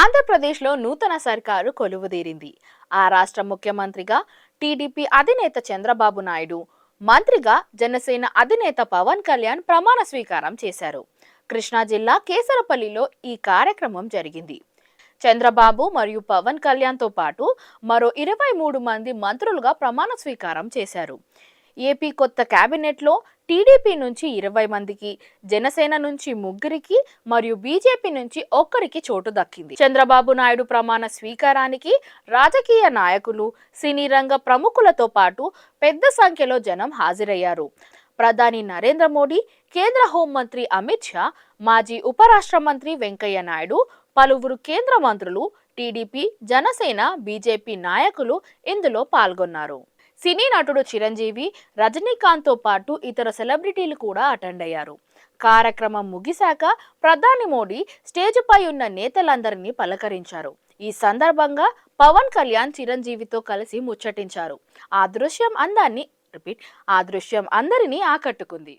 ఆంధ్రప్రదేశ్లో నూతన సర్కారు కొలువుదీరింది. ఆ రాష్ట్ర ముఖ్యమంత్రిగా టీడీపీ అధినేత చంద్రబాబు నాయుడు మంత్రిగా జనసేన అధినేత పవన్ కళ్యాణ్ ప్రమాణ స్వీకారం చేశారు. కృష్ణా జిల్లా కేసరపల్లిలో ఈ కార్యక్రమం జరిగింది. చంద్రబాబు మరియు పవన్ కళ్యాణ్తో పాటు మరో ఇరవై మూడు మంది మంత్రులుగా ప్రమాణ స్వీకారం చేశారు. ఏపీ కొత్త కేబినెట్లో టీడీపీ నుంచి ఇరవై మందికి జనసేన నుంచి ముగ్గురికి మరియు బీజేపీ నుంచి ఒక్కరికి చోటు దక్కింది. చంద్రబాబు నాయుడు ప్రమాణ స్వీకారానికి రాజకీయ నాయకులు సినీ రంగ ప్రముఖులతో పాటు పెద్ద సంఖ్యలో జనం హాజరయ్యారు. ప్రధాని నరేంద్ర మోడీ కేంద్ర హోంమంత్రి అమిత్ షా మాజీ ఉపరాష్ట్ర మంత్రి వెంకయ్య నాయుడు పలువురు కేంద్ర మంత్రులు టీడీపీ జనసేన బీజేపీ నాయకులు ఇందులో పాల్గొన్నారు. సినీ నటుడు చిరంజీవి రజనీకాంత్తో పాటు ఇతర సెలబ్రిటీలు కూడా అటెండ్ అయ్యారు. కార్యక్రమం ముగిశాక ప్రధాని మోడీ స్టేజ్పై ఉన్న నేతలందరినీ పలకరించారు. ఈ సందర్భంగా పవన్ కళ్యాణ్ చిరంజీవితో కలిసి ముచ్చటించారు. ఆ దృశ్యం అందాన్ని రిపీట్ ఆ దృశ్యం అందరినీ ఆకట్టుకుంది.